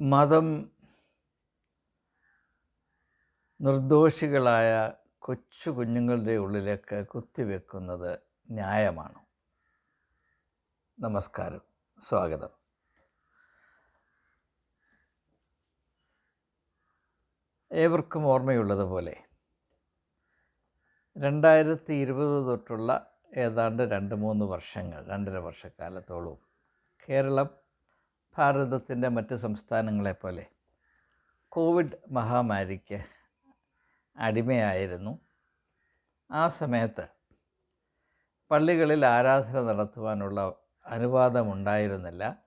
മതം നിർദോഷികളായ കൊച്ചു കുഞ്ഞുങ്ങളുടെ ഉള്ളിലേക്ക് കുത്തിവെക്കുന്നത് ന്യായമാണ്. നമസ്കാരം. സ്വാഗതം. ഏവർക്കും ഓർമ്മയുള്ളതുപോലെ രണ്ടായിരത്തി ഇരുപത് തൊട്ടുള്ള ഏതാണ്ട് രണ്ട് മൂന്ന് വർഷങ്ങൾ രണ്ടര വർഷക്കാലത്തോളവും കേരളം ഭാരതത്തിന്റെ മറ്റ് സംസ്ഥാനങ്ങളെപ്പോലെ കോവിഡ് മഹാമാരിക്ക് അടിമയായിരുന്നു. ആ സമയത്ത് പള്ളികളിൽ ആരാധന നടത്തുവാനുള്ള അനുവാദമുണ്ടായിരുന്നില്ല.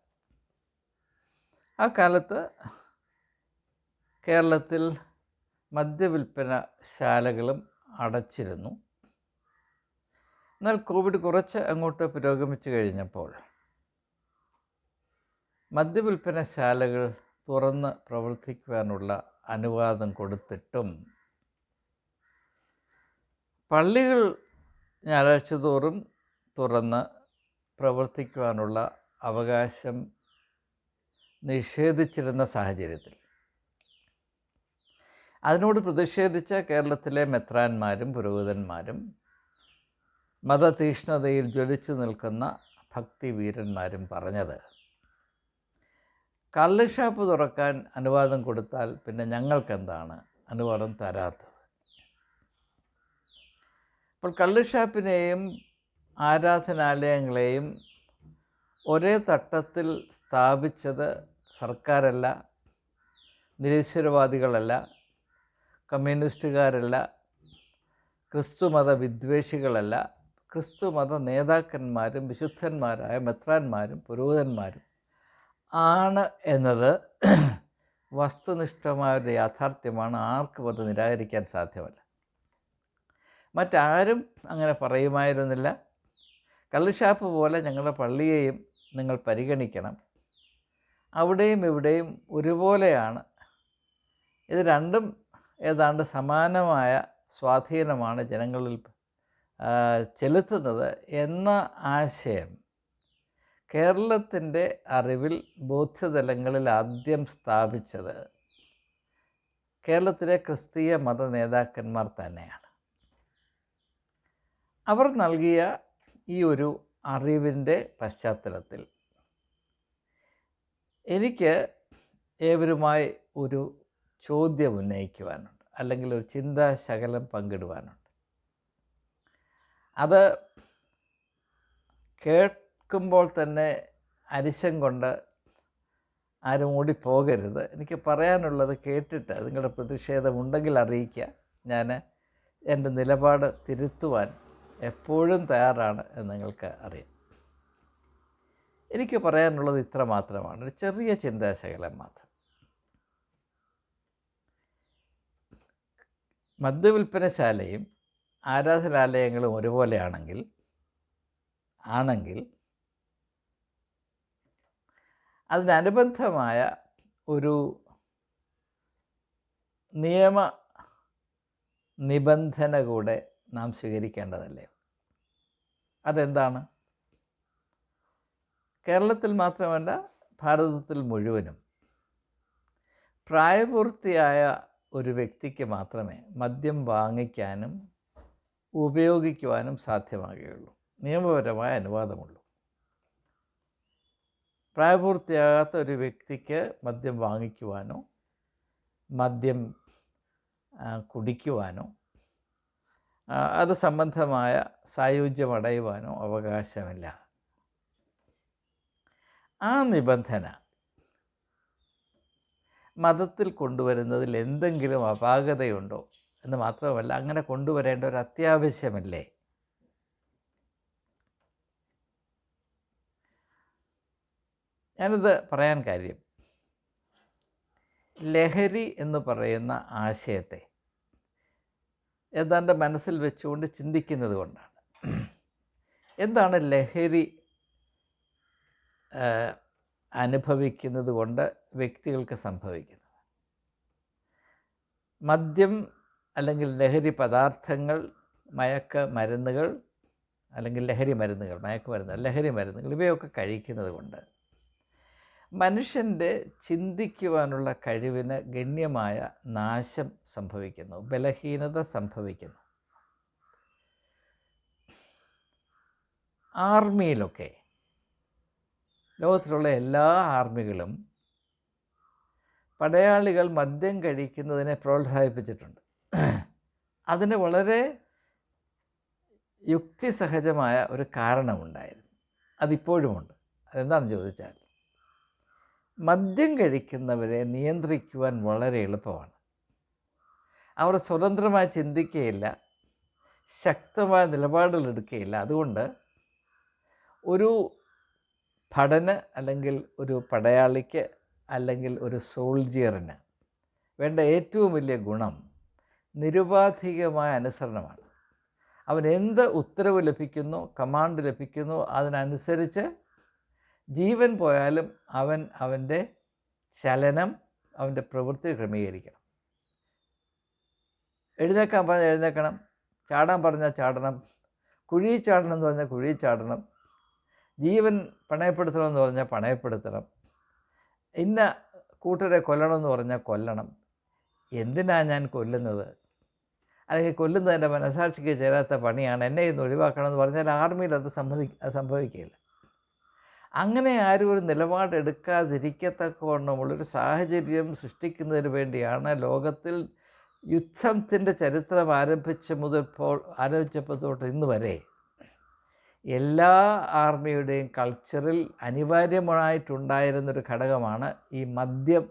ആ കാലത്ത് കേരളത്തിൽ മദ്യവിൽപ്പന ശാലകളും അടച്ചിരുന്നു. എന്നാൽ കോവിഡ് കുറച്ച് അങ്ങോട്ട് പുരോഗമിച്ചു കഴിഞ്ഞപ്പോൾ മദ്യവിൽപ്പനശാലകൾ തുറന്ന് പ്രവർത്തിക്കുവാനുള്ള അനുവാദം കൊടുത്തിട്ടും പള്ളികൾ ഞായറാഴ്ച തോറും തുറന്ന് പ്രവർത്തിക്കുവാനുള്ള അവകാശം നിഷേധിച്ചിരുന്ന സാഹചര്യത്തിൽ. അതിനോട് പ്രതിഷേധിച്ച കേരളത്തിലെ മെത്രാന്മാരും പുരോഹിതന്മാരും മതതീഷ്ണതയിൽ ജ്വലിച്ചു നിൽക്കുന്ന ഭക്തിവീരന്മാരും പറഞ്ഞത് കള്ള് ഷാപ്പ് തുറക്കാൻ അനുവാദം കൊടുത്താൽ പിന്നെ ഞങ്ങൾക്കെന്താണ് അനുവാദം തരാത്തത്? അപ്പോൾ കള്ള് ഷാപ്പിനെയും ആരാധനാലയങ്ങളെയും ഒരേ തട്ടത്തിൽ സ്ഥാപിച്ചത് സർക്കാരല്ല നിരീശ്വരവാദികളല്ല കമ്മ്യൂണിസ്റ്റുകാരല്ല ക്രിസ്തുമത വിദ്വേഷികളല്ല ക്രിസ്തുമത നേതാക്കന്മാരും വിശുദ്ധന്മാരായ മെത്രാന്മാരും പുരോഹിതന്മാരും ആണ് എന്നത് വസ്തുനിഷ്ഠമായ ഒരു യാഥാർത്ഥ്യമാണ്. ആർക്കും അത് നിരാകരിക്കാൻ സാധ്യമല്ല. മറ്റാരും അങ്ങനെ പറയുമായിരുന്നില്ല. കള്ളുഷാപ്പ് പോലെ ഞങ്ങളുടെ പള്ളിയെയും നിങ്ങൾ പരിഗണിക്കണം. അവിടെയും ഇവിടെയും ഒരുപോലെയാണ്. ഇത് രണ്ടും ഏതാണ്ട് സമാനമായ സ്വാധീനമാണ് ജനങ്ങളിൽ ചെലുത്തുന്നത് എന്ന ആശയം. കേരളത്തിന്റെ അറിവിൽ ബോധ്യതലങ്ങളിൽ ആദ്യം സ്ഥാപിച്ചത് കേരളത്തിലെ ക്രിസ്തീയ മത നേതാക്കന്മാർ തന്നെയാണ്. അവർ നൽകിയ ഈ ഒരു അറിവിന്റെ പശ്ചാത്തലത്തിൽ എനിക്ക് ഏവരുമായി ഒരു ചോദ്യം ഉന്നയിക്കുവാനുണ്ട് അല്ലെങ്കിൽ ഒരു ചിന്താശകലം പങ്കിടുവാനുണ്ട്. അത് കേൾക്കുമ്പോൾ തന്നെ അരിശം കൊണ്ട് ആരും ഓടിപ്പോകരുത്. എനിക്ക് പറയാനുള്ളത് കേട്ടിട്ട് നിങ്ങളുടെ പ്രതിഷേധമുണ്ടെങ്കിൽ അറിയിക്കുക. ഞാൻ എന്റെ നിലപാട് തിരുത്തുവാൻ എപ്പോഴും തയ്യാറാണ് എന്ന് നിങ്ങൾക്ക് അറിയാം. എനിക്ക് പറയാനുള്ളത് ഇത്ര മാത്രമാണ്. ഒരു ചെറിയ ചിന്താശകലം മാത്രം. മദ്യവിൽപ്പനശാലയും ആരാധനാലയങ്ങളും ഒരുപോലെയാണെങ്കിൽ ആണെങ്കിൽ അതിനനുബന്ധമായ ഒരു നിയമ നിബന്ധന കൂടെ നാം സ്വീകരിക്കേണ്ടതല്ലേ? അതെന്താണ്? കേരളത്തിൽ മാത്രമല്ല ഭാരതത്തിൽ മുഴുവനും പ്രായപൂർത്തിയായ ഒരു വ്യക്തിക്ക് മാത്രമേ മദ്യം വാങ്ങിക്കാനും ഉപയോഗിക്കുവാനും സാധ്യമാകുകയുള്ളൂ. നിയമപരമായ അനുവാദമുള്ളൂ. പ്രായപൂർത്തിയാകാത്ത ഒരു വ്യക്തിക്ക് മദ്യം വാങ്ങിക്കുവാനോ മദ്യം കുടിക്കുവാനോ അത് സംബന്ധമായ സായുജ്യമടയുവാനോ അവകാശമില്ല. ആ നിബന്ധന മതത്തിൽ കൊണ്ടുവരുന്നതിൽ എന്തെങ്കിലും അപാകതയുണ്ടോ എന്ന് മാത്രമല്ല അങ്ങനെ കൊണ്ടുവരേണ്ട ഒരു അത്യാവശ്യമല്ലേ? ഞാനിത് പറയാൻ കാര്യം. ലഹരി എന്ന് പറയുന്ന ആശയത്തെ ഏതാണ്ട് മനസ്സിൽ വെച്ചുകൊണ്ട് ചിന്തിക്കുന്നത് കൊണ്ടാണ്. എന്താണ് ലഹരി അനുഭവിക്കുന്നത് കൊണ്ട് വ്യക്തികൾക്ക് സംഭവിക്കുന്നത്? മദ്യം അല്ലെങ്കിൽ ലഹരി പദാർത്ഥങ്ങൾ മയക്ക മരുന്നുകൾ അല്ലെങ്കിൽ ലഹരി മരുന്നുകൾ മയക്കുമരുന്ന് ലഹരി മരുന്നുകൾ ഇവയൊക്കെ കഴിക്കുന്നത് കൊണ്ട് മനുഷ്യന്റെ ചിന്തിക്കുവാനുള്ള കഴിവിന് ഗണ്യമായ നാശം സംഭവിക്കുന്നു ബലഹീനത സംഭവിക്കുന്നു. ആർമിയിലൊക്കെ ലോകത്തിലുള്ള എല്ലാ ആർമികളും പടയാളികൾ മദ്യം കഴിക്കുന്നതിനെ പ്രോത്സാഹിപ്പിച്ചിട്ടുണ്ട്. അതിന് വളരെ യുക്തിസഹജമായ ഒരു കാരണമുണ്ടായിരുന്നു. അതിപ്പോഴുമുണ്ട്. അതെന്താണെന്ന് ചോദിച്ചാൽ മദ്യം കഴിക്കുന്നവരെ നിയന്ത്രിക്കുവാൻ വളരെ എളുപ്പമാണ്. അവർ സ്വതന്ത്രമായി ചിന്തിക്കുകയില്ല ശക്തമായ നിലപാടുകൾ എടുക്കുകയില്ല. അതുകൊണ്ട് ഒരു ഭടന് അല്ലെങ്കിൽ ഒരു പടയാളിക്ക് അല്ലെങ്കിൽ ഒരു സോൾജിയറിന് വേണ്ട ഏറ്റവും വലിയ ഗുണം നിരുപാധികമായ അനുസരണമാണ്. അവൻ എന്ത് ഉത്തരവ് ലഭിക്കുന്നു കമാൻഡ് ലഭിക്കുന്നു അതിനനുസരിച്ച് ജീവൻ പോയാലും അവൻ അവന്റെ ചലനം അവന്റെ പ്രവൃത്തി ക്രമീകരിക്കണം. എഴുന്നേക്കാൻ പറഞ്ഞാൽ എഴുന്നേക്കണം ചാടാൻ പറഞ്ഞാൽ ചാടണം കുഴി ചാടണം എന്ന് പറഞ്ഞാൽ കുഴി ചാടണം ജീവൻ പണയപ്പെടുത്തണം എന്ന് പറഞ്ഞാൽ പണയപ്പെടുത്തണം ഇന്ന കൂട്ടരെ കൊല്ലണം എന്ന് പറഞ്ഞാൽ കൊല്ലണം. എന്തിനാണ് ഞാൻ കൊല്ലുന്നത്? അല്ലെങ്കിൽ കൊല്ലുന്നതിന്റെ മനസാക്ഷിക്ക് ചേരാത്ത പണിയാണ് എന്നെ ഇന്ന് ഒഴിവാക്കണം എന്ന് പറഞ്ഞാൽ ആർമിയിൽ അത് സംഭവി സംഭവിക്കില്ല അങ്ങനെ ആരും ഒരു നിലപാടെടുക്കാതിരിക്കത്തക്കവണ്ണമുള്ളൊരു സാഹചര്യം സൃഷ്ടിക്കുന്നതിന് വേണ്ടിയാണ് ലോകത്തിൽ യുദ്ധത്തിന്റെ ചരിത്രം ആരംഭിച്ച മുതൽ ഇപ്പോൾ ആരംഭിച്ചപ്പോൾ തൊട്ട് ഇന്ന് വരെ. എല്ലാ ആർമിയുടെയും കൾച്ചറിൽ അനിവാര്യമായിട്ടുണ്ടായിരുന്നൊരു ഘടകമാണ് ഈ മദ്യം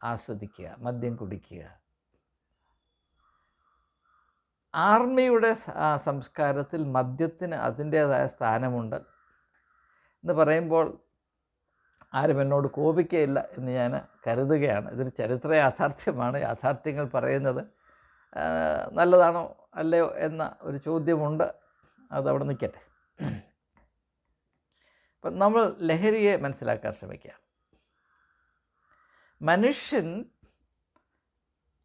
ആസ്വദിക്കുക മദ്യം കുടിക്കുക. ആർമിയുടെ സംസ്കാരത്തിൽ മദ്യത്തിന് അതിന്റേതായ സ്ഥാനമുണ്ട്. എന്ന് പറയുമ്പോൾ ആരും എന്നോട് കോപിക്കുകയില്ല എന്ന് ഞാൻ കരുതുകയാണ്. ഇതൊരു ചരിത്ര യാഥാർത്ഥ്യമാണ്. യാഥാർത്ഥ്യങ്ങൾ പറയുന്നത് നല്ലതാണോ അല്ലയോ എന്ന ഒരു ചോദ്യമുണ്ട്. അതവിടെ നിൽക്കട്ടെ. അപ്പം നമ്മൾ ലഹരിയെ മനസ്സിലാക്കാൻ ശ്രമിക്കുക. മനുഷ്യൻ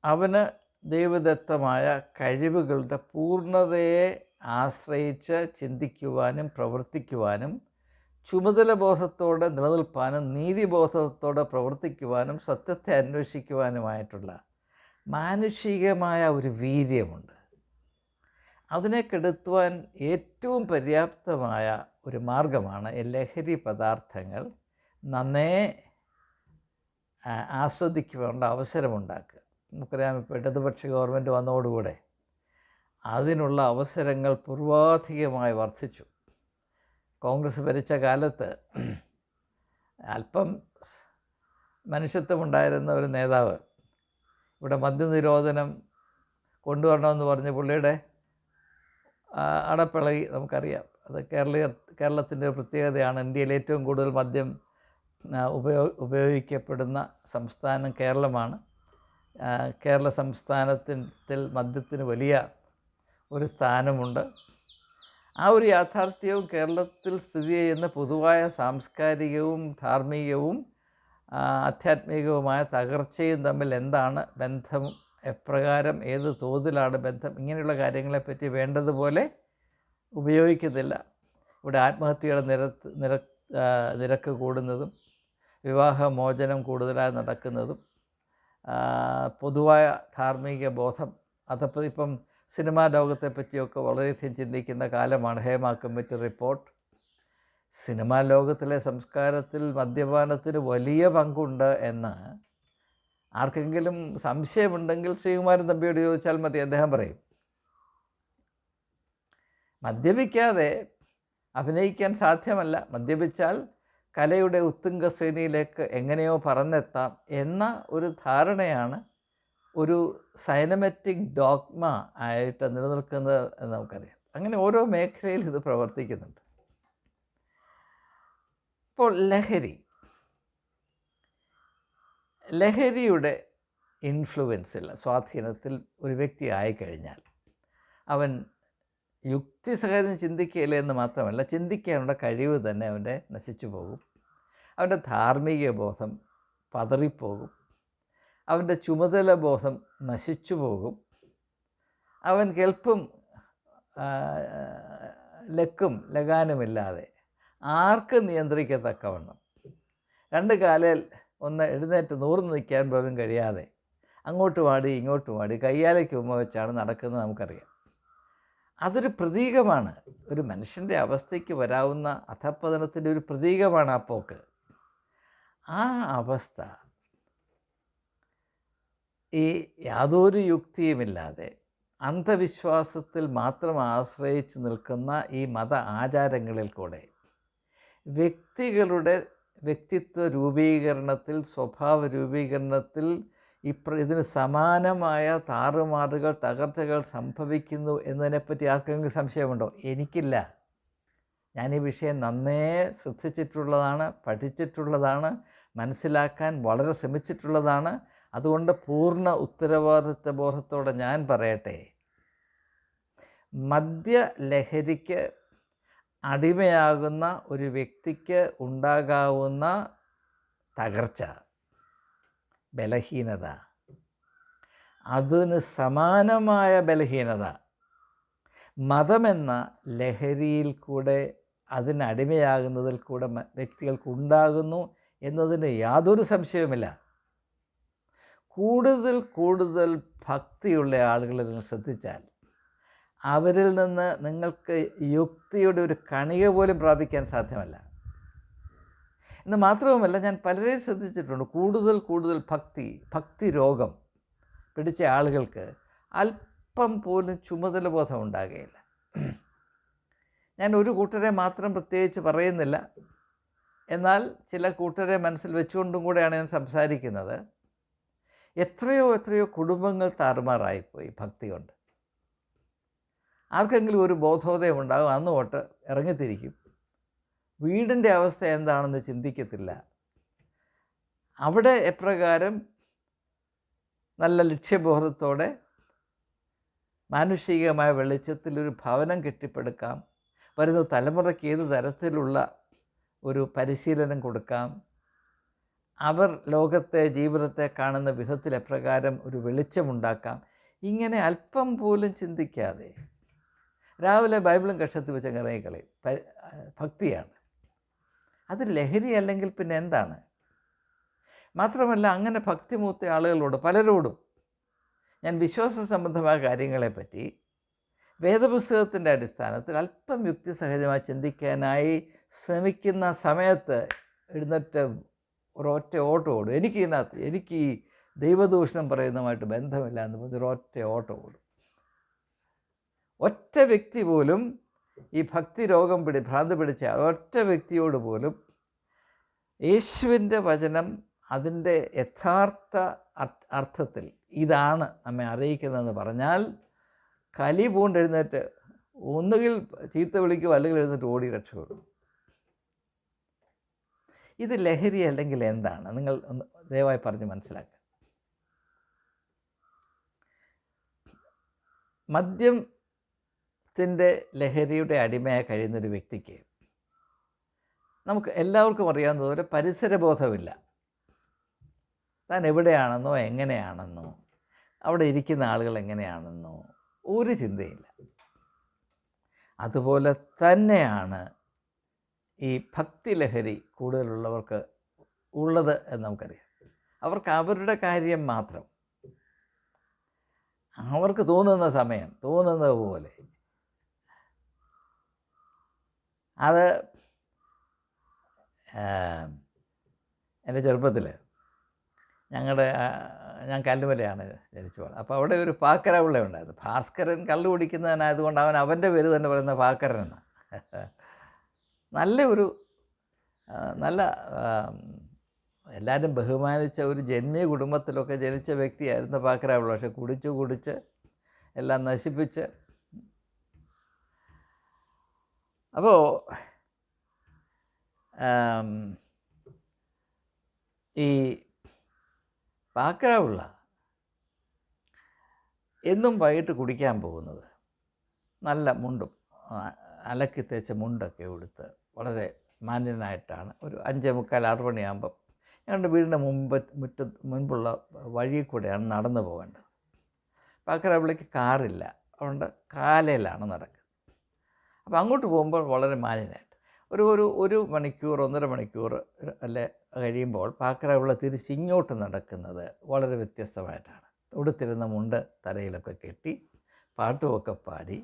അവന് ദൈവദത്തമായ കഴിവുകളുടെ പൂർണതയെ ആശ്രയിച്ച് ചിന്തിക്കുവാനും പ്രവർത്തിക്കുവാനും ചുമതല ബോധത്തോടെ നിലനിൽപ്പാനും നീതിബോധത്തോടെ പ്രവർത്തിക്കുവാനും സത്യത്തെ അന്വേഷിക്കുവാനുമായിട്ടുള്ള മാനുഷികമായ ഒരു വീര്യമുണ്ട്. അതിനെ കെടുത്തുവാൻ ഏറ്റവും പര്യാപ്തമായ ഒരു മാർഗമാണ് ലഹരി പദാർത്ഥങ്ങൾ നന്നേ ആസ്വദിക്കുവാനുള്ള അവസരമുണ്ടാക്കുക. നമുക്കറിയാം ഇപ്പോൾ ഇടതുപക്ഷ ഗവൺമെന്റ് വന്നതോടുകൂടെ അതിനുള്ള അവസരങ്ങൾ പൂർവാധികമായി വർദ്ധിച്ചു. കോൺഗ്രസ് ഭരിച്ച കാലത്ത് അല്പം മനുഷ്യത്വമുണ്ടായിരുന്ന ഒരു നേതാവ് ഇവിടെ മദ്യനിരോധനം കൊണ്ടുവരണമെന്ന് പറഞ്ഞ പുള്ളിയുടെ അടപ്പിളകി നമുക്കറിയാം. അത് കേരളീയ കേരളത്തിന്റെ പ്രത്യേകതയാണ്. ഇന്ത്യയിൽ ഏറ്റവും കൂടുതൽ മദ്യം ഉപയോ ഉപയോഗിക്കപ്പെടുന്ന സംസ്ഥാനം കേരളമാണ്. കേരള സംസ്ഥാനത്തിൽ മദ്യത്തിന് വലിയ ഒരു സ്ഥാനമുണ്ട്. ആ ഒരു യാഥാർത്ഥ്യവും കേരളത്തിൽ സ്ഥിതി ചെയ്യുന്ന പൊതുവായ സാംസ്കാരികവും ധാർമ്മികവും ആധ്യാത്മികവുമായ തകർച്ചയും തമ്മിൽ എന്താണ് ബന്ധം? എപ്രകാരം? ഏത് തോതിലാണ് ബന്ധം? ഇങ്ങനെയുള്ള കാര്യങ്ങളെപ്പറ്റി വേണ്ടതുപോലെ ഉപയോഗിക്കുന്നില്ല. ഇവിടെ ആത്മഹത്യയുടെ നിരത്ത് നിര നിരക്ക് കൂടുന്നതും വിവാഹമോചനം കൂടുതലായി നടക്കുന്നതും പൊതുവായ ധാർമ്മിക ബോധം അതപ്പോൾ ഇപ്പം സിനിമാ ലോകത്തെ പറ്റിയൊക്കെ വളരെയധികം ചിന്തിക്കുന്ന കാലമാണ് ഹേമ കമ്മിറ്റി റിപ്പോർട്ട്. സിനിമാ ലോകത്തിലെ സംസ്കാരത്തിൽ മദ്യപാനത്തിന് വലിയ പങ്കുണ്ട് എന്ന് ആർക്കെങ്കിലും സംശയമുണ്ടെങ്കിൽ ശ്രീകുമാരൻ തമ്പിയോട് ചോദിച്ചാൽ മതി അദ്ദേഹം പറയും. മദ്യപിക്കാതെ അഭിനയിക്കാൻ സാധ്യമല്ല. മദ്യപിച്ചാൽ കലയുടെ ഉത്തുംഗ ശ്രേണിയിലേക്ക് എങ്ങനെയോ പറന്നെത്താം എന്ന ഒരു ധാരണയാണ് ഒരു സൈനമെറ്റിക് ഡോഗ്മ ആയിട്ട് നിലനിൽക്കുന്നത് എന്ന് നമുക്കറിയാം. അങ്ങനെ ഓരോ മേഖലയിൽ ഇത് പ്രവർത്തിക്കുന്നുണ്ട്. ഇപ്പോൾ ലഹരി. ലഹരിയുടെ ഇൻഫ്ലുവൻസിൽ സ്വാധീനത്തിൽ ഒരു വ്യക്തി ആയിക്കഴിഞ്ഞാൽ അവൻ യുക്തിസഹജം ചിന്തിക്കുകയില്ല എന്ന് മാത്രമല്ല ചിന്തിക്കാനുള്ള കഴിവ് തന്നെ അവന്റെ നശിച്ചു പോകും. അവന്റെ ധാർമ്മിക ബോധം പതറിപ്പോകും. അവന്റെ ചുമതല ബോധം നശിച്ചു പോകും. അവൻ കെൽപ്പും ലക്കും ലഗാനുമില്ലാതെ ആർക്ക് നിയന്ത്രിക്കത്തക്കവണ്ണം? രണ്ട് കാലിൽ ഒന്ന് എഴുന്നേറ്റ് നൂർന്ന് നിൽക്കാൻ പോലും കഴിയാതെ അങ്ങോട്ട് വാടി ഇങ്ങോട്ട് വാടി കയ്യാലയ്ക്ക് ഉമ്മ വെച്ചാണ് നടക്കുന്നത് നമുക്കറിയാം. അതൊരു പ്രതീകമാണ്. ഒരു മനുഷ്യന്റെ അവസ്ഥയ്ക്ക് വരാവുന്ന അധപ്പതനത്തിന്റെ ഒരു പ്രതീകമാണ് ആ പോക്ക്. ആ അവസ്ഥ ഈ യാതൊരു യുക്തിയുമില്ലാതെ അന്ധവിശ്വാസത്തിൽ മാത്രം ആശ്രയിച്ച് നിൽക്കുന്ന ഈ മത ആചാരങ്ങളിൽ കൂടെ വ്യക്തികളുടെ വ്യക്തിത്വ രൂപീകരണത്തിൽ സ്വഭാവ രൂപീകരണത്തിൽ ഇപ്ര ഇതിന് സമാനമായ താറുമാറുകൾ തകർച്ചകൾ സംഭവിക്കുന്നു എന്നതിനെപ്പറ്റി ആർക്കെങ്കിലും സംശയമുണ്ടോ? എനിക്കില്ല. ഞാൻ ഈ വിഷയം നന്നേ ശ്രദ്ധിച്ചിട്ടുള്ളതാണ് പഠിച്ചിട്ടുള്ളതാണ് മനസ്സിലാക്കാൻ വളരെ ശ്രമിച്ചിട്ടുള്ളതാണ്. അതുകൊണ്ട് പൂർണ ഉത്തരവാദിത്വ ബോധത്തോടെ ഞാൻ പറയട്ടെ. മദ്യലഹരിക്ക് അടിമയാകുന്ന ഒരു വ്യക്തിക്ക് ഉണ്ടാകാവുന്ന തകർച്ച ബലഹീനത അതിന് സമാനമായ ബലഹീനത മതമെന്ന ലഹരിയിൽ കൂടെ അതിനടിമയാകുന്നതിൽ കൂടെ വ്യക്തികൾക്ക് ഉണ്ടാകുന്നു എന്നതിന് യാതൊരു സംശയവുമില്ല. കൂടുതൽ കൂടുതൽ ഭക്തിയുള്ള ആളുകൾ ഇതിനെ ശ്രദ്ധിച്ചാൽ അവരിൽ നിന്ന് നിങ്ങൾക്ക് യുക്തിയുടെ ഒരു കണിക പോലും പ്രാപിക്കാൻ സാധ്യമല്ല. എന്ന് മാത്രവുമല്ല ഞാൻ പലരെയും ശ്രദ്ധിച്ചിട്ടുണ്ട്. കൂടുതൽ കൂടുതൽ ഭക്തി ഭക്തി രോഗം പിടിച്ച ആളുകൾക്ക് അല്പം പോലും ചുമതല ബോധം ഉണ്ടാകുകയില്ല. ഞാൻ ഒരു കൂട്ടരെ മാത്രം പ്രത്യേകിച്ച് പറയുന്നില്ല. എന്നാൽ ചില കൂട്ടരെ മനസ്സിൽ വെച്ചുകൊണ്ടും കൂടെയാണ് ഞാൻ സംസാരിക്കുന്നത്. എത്രയോ എത്രയോ കുടുംബങ്ങൾ താറുമാറായിപ്പോയി. ഭക്തി കൊണ്ട് ആർക്കെങ്കിലും ഒരു ബോധോദയം ഉണ്ടാകും അന്ന് തൊട്ട് ഇറങ്ങിത്തിരിക്കും. വീടിന്റെ അവസ്ഥ എന്താണെന്ന് ചിന്തിക്കത്തില്ല. അവിടെ എപ്രകാരം നല്ല ലക്ഷ്യബോധത്തോടെ മാനുഷികമായ വെളിച്ചത്തിലൊരു ഭവനം കെട്ടിപ്പടുക്കാം വരുന്ന തലമുറയ്ക്ക് ഏത് തരത്തിലുള്ള ഒരു പരിശീലനം കൊടുക്കാം അവർ ലോകത്തെ ജീവിതത്തെ കാണുന്ന വിധത്തിൽ എപ്രകാരം ഒരു വെളിച്ചമുണ്ടാക്കാം. ഇങ്ങനെ അല്പം പോലും ചിന്തിക്കാതെ രാവിലെ ബൈബിളും കക്ഷത്തിൽ വെച്ച് ഇറങ്ങിക്കളയും പ- ഭക്തിയാണ്. അത് ലഹരി അല്ലെങ്കിൽ പിന്നെ എന്താണ്? മാത്രമല്ല അങ്ങനെ ഭക്തിമൂത്ത ആളുകളോട് പലരോടും ഞാൻ വിശ്വാസ സംബന്ധമായ കാര്യങ്ങളെപ്പറ്റി വേദപുസ്തകത്തിന്റെ അടിസ്ഥാനത്തിൽ അല്പം യുക്തിസഹജമായി ചിന്തിക്കാനായി ശ്രമിക്കുന്ന സമയത്ത് എഴുന്നേറ്റ് ഒരൊറ്റ ഓട്ടം ഓടും എനിക്ക് ഇതിനകത്ത് എനിക്ക് ഈ ദൈവദൂഷണം പറയുന്നതുമായിട്ട് ബന്ധമില്ല എന്ന് പറഞ്ഞ് ഒരൊറ്റ ഓട്ടം ഓടും ഒറ്റ വ്യക്തി പോലും ഈ ഭക്തി രോഗം പിടി ഭ്രാന്ത് പിടിച്ച ഒറ്റ വ്യക്തിയോട് പോലും യേശുവിന്റെ വചനം അതിന്റെ യഥാർത്ഥ അർത്ഥത്തിൽ ഇതാണ് നമ്മെ അറിയിക്കുന്നതെന്ന് പറഞ്ഞാൽ കലി പൂണ്ടെഴുന്നേറ്റ് ഒന്നുകിൽ ചീത്ത വിളിക്കുക അല്ലെങ്കിൽ എഴുന്നേറ്റ് ഓടി രക്ഷപ്പെടും. ഇത് ലഹരി അല്ലെങ്കിൽ എന്താണ്? നിങ്ങൾ ഒന്ന് ദയവായി പറഞ്ഞ് മനസ്സിലാക്കുക മദ്യത്തിന്റെ ലഹരിയുടെ അടിമയായി കഴിയുന്നൊരു വ്യക്തിക്ക് നമുക്ക് എല്ലാവർക്കും അറിയാവുന്നതുപോലെ പരിസരബോധമില്ല. താൻ എവിടെയാണെന്നോ എങ്ങനെയാണെന്നോ അവിടെ ഇരിക്കുന്ന ആളുകൾ എങ്ങനെയാണെന്നോ ഒരു ചിന്തയില്ല. അതുപോലെ തന്നെയാണ് ഈ ഭക്തി ലഹരി കൂടുതലുള്ളവർക്ക് ഉള്ളത് എന്ന് നമുക്കറിയാം. അവർക്ക് അവരുടെ കാര്യം മാത്രം. അവർക്ക് തോന്നുന്ന സമയം തോന്നുന്നത് പോലെ. അത് എന്റെ ചെറുപ്പത്തിൽ ഞങ്ങളുടെ ഞാൻ കല്ലുമലയാണ് ജനിച്ചു അപ്പോൾ അവിടെ ഒരു പാക്കര പിള്ള ഉണ്ടായിരുന്നു ഭാസ്കരൻ കള്ളു കുടിക്കുന്നതിനായതുകൊണ്ട് അവൻ അവന്റെ പേര് തന്നെ പറയുന്ന പാക്കരൻ എന്ന് നല്ല ഒരു നല്ല എല്ലാവരും ബഹുമാനിച്ച ഒരു ജന്മിയ കുടുംബത്തിലൊക്കെ ജനിച്ച വ്യക്തിയായിരുന്നു പാക്കര പിള്ള പക്ഷെ കുടിച്ച് കുടിച്ച് എല്ലാം നശിപ്പിച്ച്. അപ്പോൾ ഈ പാക്കരാവുള്ള എന്നും വൈകിട്ട് കുടിക്കാൻ പോകുന്നത് നല്ല മുണ്ടും അലക്കി തേച്ച മുണ്ടൊക്കെ ഉടുത്ത് വളരെ മാന്യനായിട്ടാണ്. ഒരു അഞ്ചേ മുക്കാൽ ആറ് മണിയാകുമ്പം ഞങ്ങളുടെ വീടിന്റെ മുമ്പ് മുറ്റ മുൻപുള്ള വഴി കൂടെയാണ് നടന്നു പോകേണ്ടത്. പാക്കരവിളിക്ക് കാറില്ല. അതുകൊണ്ട് കാലയിലാണ് നടക്കുന്നത്. അപ്പോൾ അങ്ങോട്ട് പോകുമ്പോൾ വളരെ മാന്യനായിട്ട്. ഒരു ഒരു ഒരു മണിക്കൂർ ഒന്നര മണിക്കൂർ അല്ലെ കഴിയുമ്പോൾ പാക്കറവിള തിരിച്ച് ഇങ്ങോട്ട് നടക്കുന്നത് വളരെ വ്യത്യസ്തമായിട്ടാണ്. ഉടുത്തിരുന്ന മുണ്ട് തലയിലൊക്കെ കെട്ടി പാട്ടുമൊക്കെ പാടി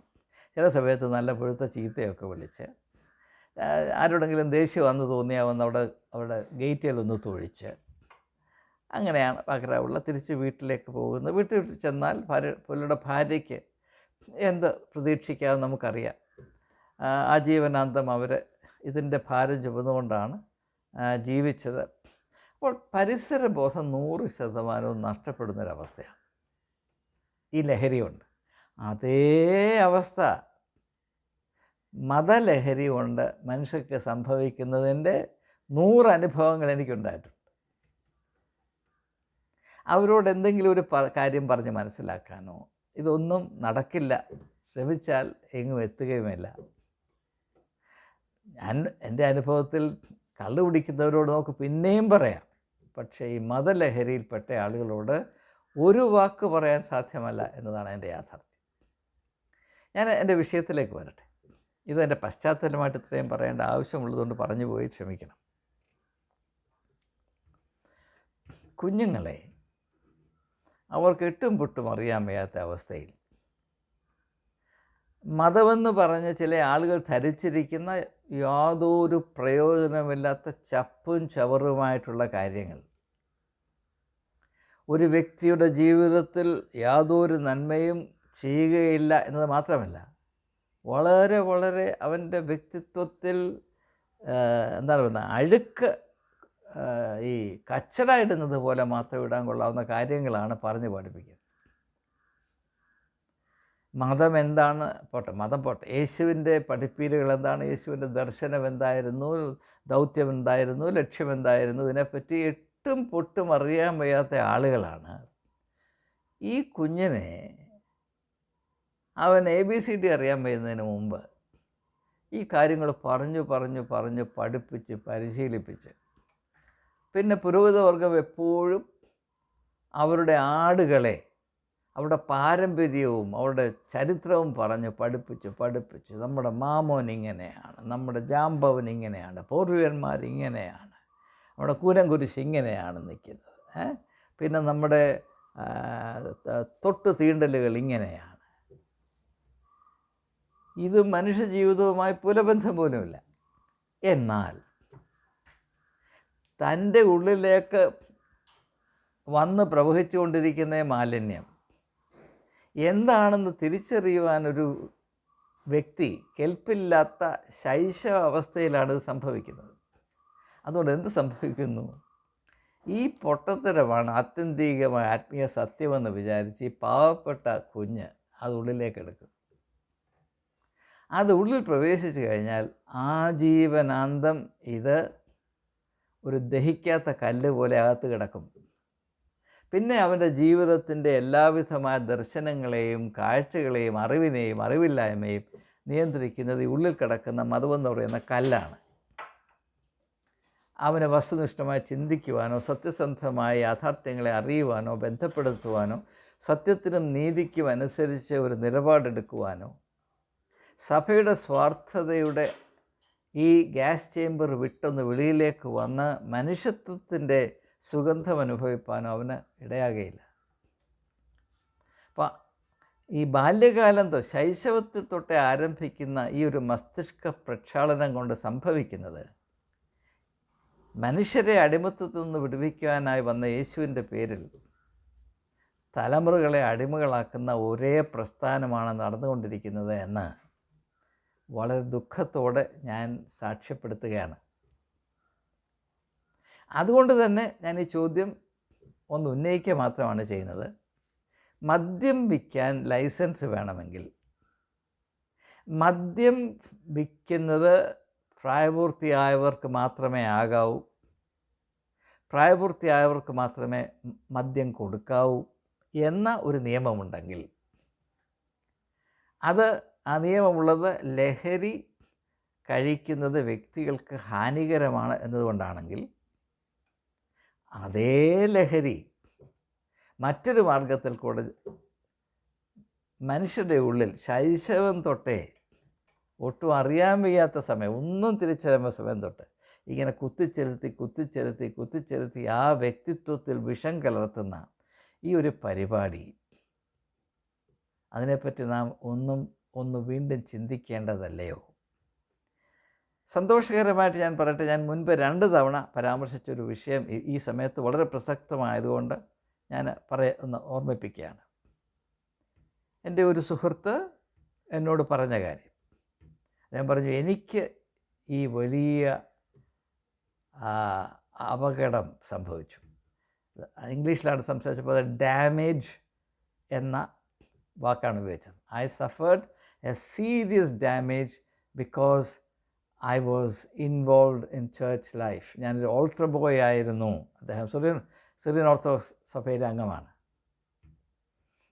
ചില സമയത്ത് നല്ല പുഴുത്ത ചീത്തയൊക്കെ വിളിച്ച് ആരോടെങ്കിലും ദേഷ്യം വന്ന് തോന്നിയാവുന്ന വന്ന് അവിടെ അവിടെ ഗേറ്റിലൊന്ന് തൊഴിച്ച് അങ്ങനെയാണ് പകരാവുള്ള തിരിച്ച് വീട്ടിലേക്ക് പോകുന്നത്. വീട്ടിൽ ചെന്നാൽ ഭാര്യ പുള്ളിയുടെ ഭാര്യയ്ക്ക് എന്ത് പ്രതീക്ഷിക്കാമെന്ന് നമുക്കറിയാം. ആജീവനാന്തം അവർ ഇതിന്റെ ഭാരം ചുമന്നുകൊണ്ടാണ് ജീവിച്ചത്. അപ്പോൾ പരിസര ബോധം നൂറ് ശതമാനവും നഷ്ടപ്പെടുന്നൊരവസ്ഥയാണ്. ഈ ലഹരിയുണ്ട്. അതേ അവസ്ഥ. മതലഹരി കൊണ്ട് മനുഷ്യർക്ക് സംഭവിക്കുന്നതിന്റെ നൂറ് അനുഭവങ്ങൾ എനിക്കുണ്ടായിട്ടുണ്ട്. അവരോട് എന്തെങ്കിലും ഒരു കാര്യം പറഞ്ഞ് മനസ്സിലാക്കാനോ ഇതൊന്നും നടക്കില്ല. ശ്രമിച്ചാൽ എങ്ങും എത്തുകയുമില്ല. ഞാൻ എന്റെ അനുഭവത്തിൽ കള്ളു കുടിക്കുന്നവരോട് നമുക്ക് പിന്നെയും പറയാം. പക്ഷേ ഈ മതലഹരിയിൽപ്പെട്ട ആളുകളോട് ഒരു വാക്ക് പറയാൻ സാധ്യമല്ല എന്നതാണ് എന്റെ യാഥാർത്ഥ്യം. ഞാൻ എന്റെ വിഷയത്തിലേക്ക് വരട്ടെ. ഇത് എന്റെ പശ്ചാത്തലമായിട്ട് ഇത്രയും പറയേണ്ട ആവശ്യമുള്ളതുകൊണ്ട് പറഞ്ഞു പോയി ക്ഷമിക്കണം. കുഞ്ഞുങ്ങളെ അവർക്ക് എട്ടും പൊട്ടും അറിയാൻ വയ്യാത്ത അവസ്ഥയിൽ. മതമെന്ന് പറഞ്ഞ് ചില ആളുകൾ ധരിച്ചിരിക്കുന്ന യാതൊരു പ്രയോജനമില്ലാത്ത ചപ്പും ചവറുമായിട്ടുള്ള കാര്യങ്ങൾ. ഒരു വ്യക്തിയുടെ ജീവിതത്തിൽ യാതൊരു നന്മയും ചെയ്യുകയില്ല എന്നത് മാത്രമല്ല വളരെ വളരെ അവന്റെ വ്യക്തിത്വത്തിൽ എന്താ എന്താണ് പറയുന്നത് അഴുക്ക് ഈ കച്ചട ഇടുന്നത് പോലെ മാത്രം ഇടാൻ കൊള്ളാവുന്ന കാര്യങ്ങളാണ് പറഞ്ഞു പഠിപ്പിക്കുന്നത്. മതം എന്താണ്? പോട്ടെ മതം പോട്ടെ. യേശുവിന്റെ പഠിപ്പീരുകൾ എന്താണ്? യേശുവിന്റെ ദർശനം എന്തായിരുന്നു? ദൗത്യം എന്തായിരുന്നു? ലക്ഷ്യം എന്തായിരുന്നു? ഇതിനെപ്പറ്റി എട്ടും പൊട്ടും അറിയാൻ വയ്യാത്ത ആളുകളാണ്. ഈ കുഞ്ഞിനെ അവൻ എ ബി സി ഡി അറിയാൻ വരുന്നതിന് മുമ്പ് ഈ കാര്യങ്ങൾ പറഞ്ഞു പറഞ്ഞു പറഞ്ഞു പഠിപ്പിച്ച് പരിശീലിപ്പിച്ച്. പിന്നെ പുരോഹിതവർഗം എപ്പോഴും അവരുടെ ആടുകളെ അവരുടെ പാരമ്പര്യവും അവരുടെ ചരിത്രവും പറഞ്ഞ് പഠിപ്പിച്ച് പഠിപ്പിച്ച് നമ്മുടെ മാമോൻ ഇങ്ങനെയാണ് നമ്മുടെ ജാമ്പവൻ ഇങ്ങനെയാണ് പൂർവികന്മാർ ഇങ്ങനെയാണ് നമ്മുടെ കൂരംകുരിശ് ഇങ്ങനെയാണ് നിൽക്കുന്നത്. പിന്നെ നമ്മുടെ തൊട്ട് തീണ്ടലുകൾ ഇങ്ങനെയാണ്. ഇത് മനുഷ്യ ജീവിതവുമായി പുലബന്ധം പോലുമില്ല. എന്നാൽ തന്റെ ഉള്ളിലേക്ക് വന്ന് പ്രവഹിച്ചുകൊണ്ടിരിക്കുന്ന മാലിന്യം എന്താണെന്ന് തിരിച്ചറിയുവാനൊരു വ്യക്തി കെൽപ്പില്ലാത്ത ശൈശവ അവസ്ഥയിലാണ് ഇത് സംഭവിക്കുന്നത്. അതുകൊണ്ട് എന്ത് സംഭവിക്കുന്നു? ഈ പൊട്ടത്തരമാണ് ആത്യന്തികമായ ആത്മീയ സത്യമെന്ന് വിചാരിച്ച് ഈ പാവപ്പെട്ട കുഞ്ഞ് അത് അത് ഉള്ളിൽ പ്രവേശിച്ചു കഴിഞ്ഞാൽ ആജീവനാന്തം ഇത് ഒരു ദഹിക്കാത്ത കല്ല് പോലെ അകത്ത് കിടക്കും. പിന്നെ അവന്റെ ജീവിതത്തിന്റെ എല്ലാവിധമായ ദർശനങ്ങളെയും കാഴ്ചകളെയും അറിവിനെയും അറിവില്ലായ്മയും നിയന്ത്രിക്കുന്നത് ഈ ഉള്ളിൽ കിടക്കുന്ന മതമെന്ന് പറയുന്ന കല്ലാണ്. അവന് വസ്തുനിഷ്ഠമായി ചിന്തിക്കുവാനോ സത്യസന്ധമായ യാഥാർത്ഥ്യങ്ങളെ അറിയുവാനോ ബന്ധപ്പെടുത്തുവാനോ സത്യത്തിനും നീതിക്കും അനുസരിച്ച് ഒരു നിലപാടെടുക്കുവാനോ സഭയുടെ സ്വാർത്ഥതയുടെ ഈ ഗ്യാസ് ചേംബർ വിട്ടൊന്ന് വെളിയിലേക്ക് വന്ന് മനുഷ്യത്വത്തിന്റെ സുഗന്ധം അനുഭവിപ്പാനോ അവന് ഇടയാകയില്ല. അപ്പം ഈ ബാല്യകാലം തൊ ശൈശവത്തിൽ തൊട്ടേ ആരംഭിക്കുന്ന ഈ ഒരു മസ്തിഷ്ക പ്രക്ഷാളനം കൊണ്ട് സംഭവിക്കുന്നത് മനുഷ്യരെ അടിമത്തത്തിൽ നിന്ന് വിടുവിക്കുവാനായി വന്ന യേശുവിന്റെ പേരിൽ തലമുറകളെ അടിമകളാക്കുന്ന ഒരേ പ്രസ്ഥാനമാണ് നടന്നുകൊണ്ടിരിക്കുന്നത് എന്ന് വളരെ ദുഃഖത്തോടെ ഞാൻ സാക്ഷ്യപ്പെടുത്തുകയാണ്. അതുകൊണ്ട് തന്നെ ഞാൻ ഈ ചോദ്യം ഒന്ന് ഉന്നയിക്കുക മാത്രമാണ് ചെയ്യുന്നത്. മദ്യം വിൽക്കാൻ ലൈസൻസ് വേണമെങ്കിൽ മദ്യം വിൽക്കുന്നത് പ്രായപൂർത്തിയായവർക്ക് മാത്രമേ ആകാവൂ പ്രായപൂർത്തിയായവർക്ക് മാത്രമേ മദ്യം കൊടുക്കാവൂ എന്ന ഒരു നിയമമുണ്ടെങ്കിൽ അത് ആ നിയമമുള്ളത് ലഹരി കഴിക്കുന്നത് വ്യക്തികൾക്ക് ഹാനികരമാണ് എന്നതുകൊണ്ടാണെങ്കിൽ അതേ ലഹരി മറ്റൊരു മാർഗത്തിൽ കൂടെ മനുഷ്യരുടെ ഉള്ളിൽ ശൈശവം തൊട്ടേ ഒട്ടും അറിയാൻ വയ്യാത്ത സമയം ഒന്നും തിരിച്ചറിയുമ്പോൾ സമയം തൊട്ട് ഇങ്ങനെ കുത്തിച്ചെലുത്തി കുത്തിച്ചെലുത്തി കുത്തിച്ചെലുത്തി ആ വ്യക്തിത്വത്തിൽ വിഷം കലർത്തുന്ന ഈ ഒരു പരിപാടി. അതിനെപ്പറ്റി നാം ഒന്നും ഒന്ന് വീണ്ടും ചിന്തിക്കേണ്ടതല്ലയോ? സന്തോഷകരമായിട്ട് ഞാൻ പറയട്ടെ ഞാൻ മുൻപ് രണ്ട് തവണ പരാമർശിച്ചൊരു വിഷയം ഈ- സമയത്ത് വളരെ പ്രസക്തമായതുകൊണ്ട് ഞാൻ പറയ ഒന്ന് ഓർമ്മിപ്പിക്കുകയാണ്. എന്റെ ഒരു സുഹൃത്ത് എന്നോട് പറഞ്ഞ കാര്യം. ഞാൻ പറഞ്ഞു എനിക്ക് ഈ വലിയ അപകടം സംഭവിച്ചു. ഇംഗ്ലീഷിലാണ് സംസാരിച്ചപ്പോൾ ഡാമേജ് എന്ന വാക്കാണ് ഉപയോഗിച്ചത്. I suffered a serious damage because I was involve in church life ഞാനൊരു ഓൾട്ടർ ബോയ് ആയിരുന്നു. അദ്ദേഹം സിറിയൻ സിറിയൻ ഓർത്തഡോക്സ് സഭയിലെ അംഗമാണ്.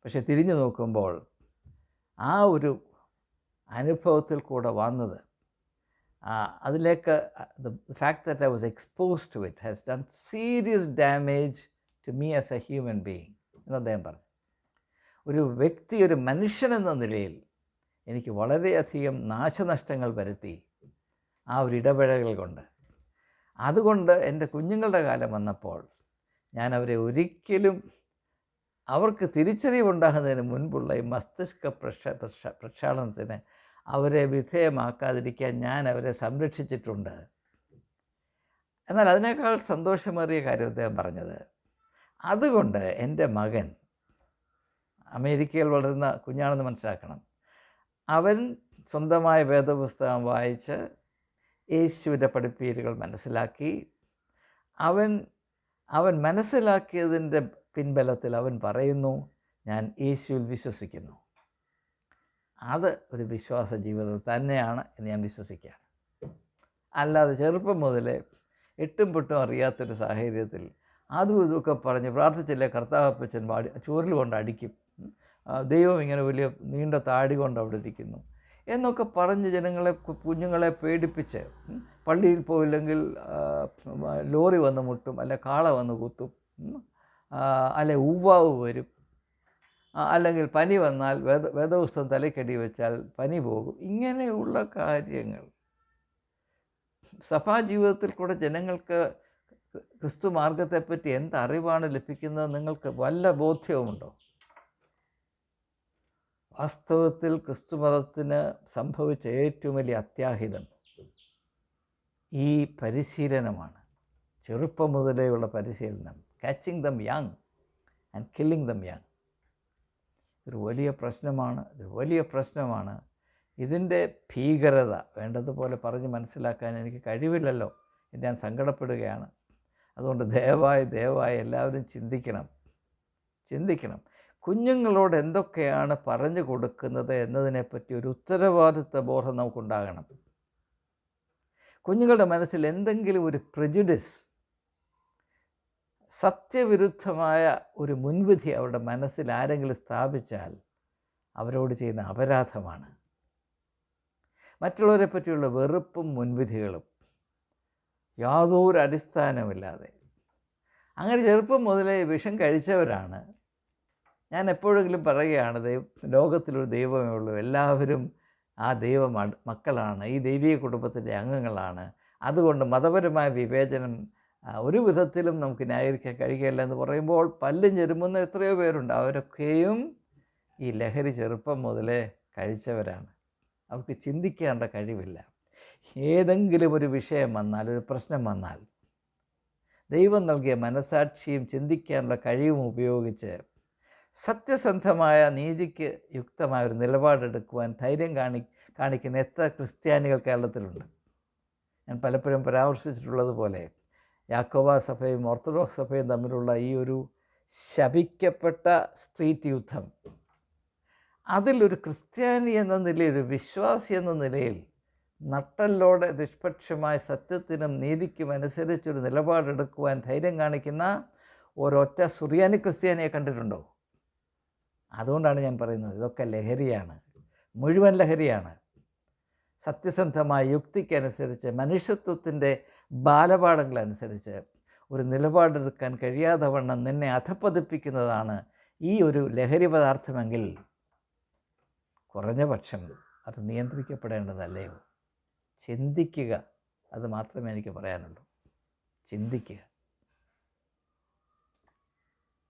പക്ഷെ തിരിഞ്ഞു നോക്കുമ്പോൾ ആ ഒരു അനുഭവത്തിൽ കൂടെ വന്നത് ആ, അതിലേക്ക് the fact that I was expose to it has done serious damage to me as a human being എന്ന് അദ്ദേഹം പറഞ്ഞു. ഒരു വ്യക്തി ഒരു മനുഷ്യൻ എന്ന നിലയിൽ എനിക്ക് വളരെയധികം നാശനഷ്ടങ്ങൾ വരുത്തി ആ ഒരു ഇടപെടലുകൾ കൊണ്ട്. അതുകൊണ്ട് എന്റെ കുഞ്ഞുങ്ങളുടെ കാലം വന്നപ്പോൾ ഞാൻ അവരെ ഒരിക്കലും അവർക്ക് തിരിച്ചറിവുണ്ടാകുന്നതിന് മുൻപുള്ള ഈ മസ്തിഷ്ക പ്രക്ഷ പ്രക്ഷ പ്രക്ഷാളനത്തിന് അവരെ വിധേയമാക്കാതിരിക്കാൻ ഞാൻ അവരെ സംരക്ഷിച്ചിട്ടുണ്ട്. എന്നാൽ അതിനേക്കാൾ സന്തോഷമേറിയ കാര്യം അദ്ദേഹം പറഞ്ഞത് അതുകൊണ്ട് എന്റെ മകൻ അമേരിക്കയിൽ വളരുന്ന കുഞ്ഞാണെന്ന് മനസ്സിലാക്കണം. അവൻ സ്വന്തമായ വേദപുസ്തകം വായിച്ച് യേശുവിന്റെ പഠിപ്പീരുകൾ മനസ്സിലാക്കി. അവൻ അവൻ മനസ്സിലാക്കിയതിന്റെ പിൻബലത്തിൽ അവൻ പറയുന്നു ഞാൻ യേശുവിൽ വിശ്വസിക്കുന്നു. അത് ഒരു വിശ്വാസ ജീവിതം തന്നെയാണ് എന്ന് ഞാൻ വിശ്വസിക്കുകയാണ്. അല്ലാതെ ചെറുപ്പം മുതലേ എട്ടും പൊട്ടും അറിയാത്തൊരു സാഹചര്യത്തിൽ അതും ഇതൊക്കെ പറഞ്ഞ് പ്രാർത്ഥിച്ചില്ലേ കർത്താവപ്പച്ചൻ വാടി ചോറിൽ കൊണ്ട് അടിക്കും. ദൈവം ഇങ്ങനെ വലിയ നീണ്ട താടി കൊണ്ട് അവിടെ ഇരിക്കുന്നു. എന്നൊക്കെ പറഞ്ഞ് ജനങ്ങളെ കുഞ്ഞുങ്ങളെ പേടിപ്പിച്ച് പള്ളിയിൽ പോയില്ലെങ്കിൽ ലോറി വന്ന് മുട്ടും അല്ലെ കാള വന്ന് കുത്തും അല്ലെ ഉവ്വാവ് വരും. അല്ലെങ്കിൽ പനി വന്നാൽ വേദ വേദപുസ്തകം തലയ്ക്കടി വെച്ചാൽ പനി പോകും. ഇങ്ങനെയുള്ള കാര്യങ്ങൾ. സഭാ ജീവിതത്തിൽ കൂടെ ജനങ്ങൾക്ക് ക്രിസ്തു മാർഗത്തെപ്പറ്റി എന്ത് അറിവാണ് ലഭിക്കുന്നത്? നിങ്ങൾക്ക് വല്ല ബോധ്യവുമുണ്ടോ? വാസ്തവത്തിൽ ക്രിസ്തുമതത്തിന് സംഭവിച്ച ഏറ്റവും വലിയ അത്യാഹിതം ഈ പരിശീലനമാണ്. ചെറുപ്പം മുതലേയുള്ള പരിശീലനം. Catching them young and killing them young ഇതൊരു വലിയ പ്രശ്നമാണ്. ഇതൊരു വലിയ പ്രശ്നമാണ്. ഇതിന്റെ ഭീകരത വേണ്ടതുപോലെ പറഞ്ഞ് മനസ്സിലാക്കാൻ എനിക്ക് കഴിവില്ലല്ലോ ഞാൻ സങ്കടപ്പെടുകയാണ്. അതുകൊണ്ട് ദയവായി ദയവായി എല്ലാവരും ചിന്തിക്കണം. ചിന്തിക്കണം. കുഞ്ഞുങ്ങളോട് എന്തൊക്കെയാണ് പറഞ്ഞു കൊടുക്കുന്നത് എന്നതിനെപ്പറ്റി ഒരു ഉത്തരവാദിത്വ ബോധം നമുക്കുണ്ടാകണം. കുഞ്ഞുങ്ങളുടെ മനസ്സിൽ എന്തെങ്കിലും ഒരു പ്രജുഡിസ് സത്യവിരുദ്ധമായ ഒരു മുൻവിധി അവരുടെ മനസ്സിൽ ആരെങ്കിലും സ്ഥാപിച്ചാൽ അവരോട് ചെയ്യുന്ന അപരാധമാണ്. മറ്റുള്ളവരെ പറ്റിയുള്ള വെറുപ്പും മുൻവിധികളും യാതൊരു അടിസ്ഥാനമില്ലാതെ അങ്ങനെ ചെറുപ്പം മുതലേ വിഷം കഴിച്ചവരാണ്. ഞാൻ എപ്പോഴെങ്കിലും പറയുകയാണ് ദൈവ ലോകത്തിലൊരു ദൈവമേ ഉള്ളൂ. എല്ലാവരും ആ ദൈവ മക്കളാണ്. ഈ ദൈവീയ കുടുംബത്തിന്റെ അംഗങ്ങളാണ്. അതുകൊണ്ട് മതപരമായ വിവേചനം ഒരു വിധത്തിലും നമുക്ക് ന്യായീകരിക്കാൻ കഴിയുകയില്ല എന്ന് പറയുമ്പോൾ പല്ലും ചെരുമ്പുന്ന എത്രയോ പേരുണ്ട്. അവരൊക്കെയും ഈ ലഹരി ചെറുപ്പം മുതലേ കഴിച്ചവരാണ്. അവർക്ക് ചിന്തിക്കേണ്ട കഴിവില്ല. ഏതെങ്കിലും ഒരു വിഷയം വന്നാൽ ഒരു പ്രശ്നം വന്നാൽ ദൈവം നൽകിയ മനസാക്ഷിയും ചിന്തിക്കാനുള്ള കഴിവും ഉപയോഗിച്ച് സത്യസന്ധമായ നീതിക്ക് യുക്തമായ ഒരു നിലപാടെടുക്കുവാൻ ധൈര്യം കാണി കാണിക്കുന്ന എത്ര ക്രിസ്ത്യാനികൾ കേരളത്തിലുണ്ട്. ഞാൻ പലപ്പോഴും പരാമർശിച്ചിട്ടുള്ളതുപോലെ യാക്കോബ സഭയും ഓർത്തഡോക്സ് സഭയും തമ്മിലുള്ള ഈ ഒരു ശപിക്കപ്പെട്ട സ്ട്രീറ്റ് യുദ്ധം അതിലൊരു ക്രിസ്ത്യാനി എന്ന നിലയിൽ ഒരു വിശ്വാസി എന്ന നിലയിൽ നട്ടല്ലോടെ നിഷ്പക്ഷമായ സത്യത്തിനും നീതിക്കും അനുസരിച്ചൊരു നിലപാടെടുക്കുവാൻ ധൈര്യം കാണിക്കുന്ന ഒരൊറ്റ സുറിയാനി ക്രിസ്ത്യാനിയെ കണ്ടിട്ടുണ്ടോ? അതുകൊണ്ടാണ് ഞാൻ പറയുന്നത് ഇതൊക്കെ ലഹരിയാണ് മുഴുവൻ ലഹരിയാണ്. സത്യസന്ധമായ യുക്തിക്കനുസരിച്ച് മനുഷ്യത്വത്തിന്റെ ബാലപാഠങ്ങളനുസരിച്ച് ഒരു നിലപാടെടുക്കാൻ കഴിയാതെ വണ്ണം നിന്നെ അധപ്പതിപ്പിക്കുന്നതാണ് ഈ ഒരു ലഹരി പദാർത്ഥമെങ്കിൽ കുറഞ്ഞ പക്ഷം അത് നിയന്ത്രിക്കപ്പെടേണ്ടതല്ലയോ ചിന്തിക്കുക. അത് മാത്രമേ എനിക്ക് പറയാനുള്ളൂ. ചിന്തിക്കുക.